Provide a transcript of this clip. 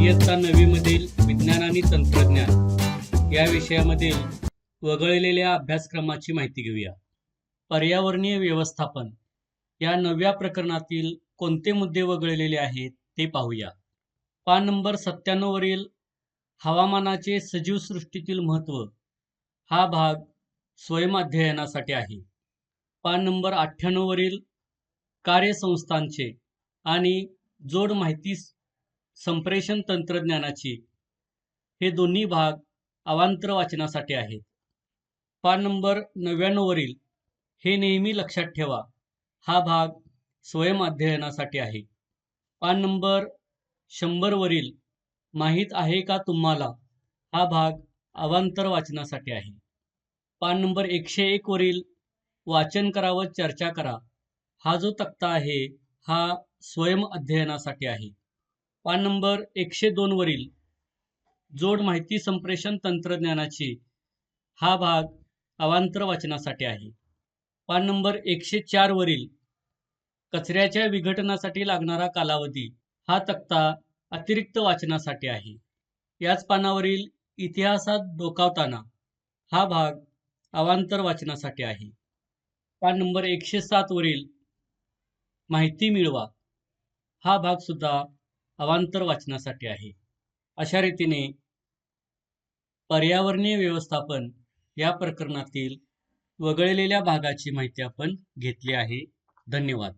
इयत्ता नववीमधील विज्ञान आणि तंत्रज्ञान या विषयामधील वगळलेल्या अभ्यासक्रमाची माहिती घेऊया. पर्यावरणीय व्यवस्थापन या नवव्या प्रकरणातील कोणते मुद्दे वगळलेले आहेत ते पाहूया. पान नंबर सत्त्याण्णववरील हवामानाचे सजीव सृष्टीतील महत्त्व हा भाग स्वयंअध्ययनासाठी आहे. पान नंबर अठ्ठ्याण्णववरील कार्यसंस्थांचे आणि जोड माहिती संप्रेषण तंत्रज्ञानाची. हे दोन्ही भाग अवांतर वाचनासाठी आहेत. पान नंबर नव्याण्णववरील हे नेहमी लक्षात ठेवा. हा भाग स्वयं अध्ययनासाठी आहे. पान नंबर शंभरवरील माहीत आहे का तुम्हाला? हा भाग अवांतर वाचनासाठी आहे. पान नंबर एकशे एकवरील वाचन करा व चर्चा करा. हा जो तक्ता आहे हा स्वयं अध्ययनासाठी आहे. पान नंबर एकशे दोनवरील जोड माहिती संप्रेषण तंत्रज्ञानाची हा भाग अवांतर वाचनासाठी आहे. पान नंबर एकशे चारवरील कचऱ्याच्या विघटनासाठी लागणारा कालावधी हा तक्ता अतिरिक्त वाचनासाठी आहे. याच पानावरील इतिहासात डोकावताना हा भाग अवांतर वाचनासाठी आहे. पान नंबर एकशे सातवरील माहिती मिळवा हा भागसुद्धा अवांतर वाचनासाठी आहे. अशा रीतीने पर्यावरणीय व्यवस्थापन या प्रकरणातील वगळलेल्या भागाची माहिती आपण घेतली आहे. धन्यवाद.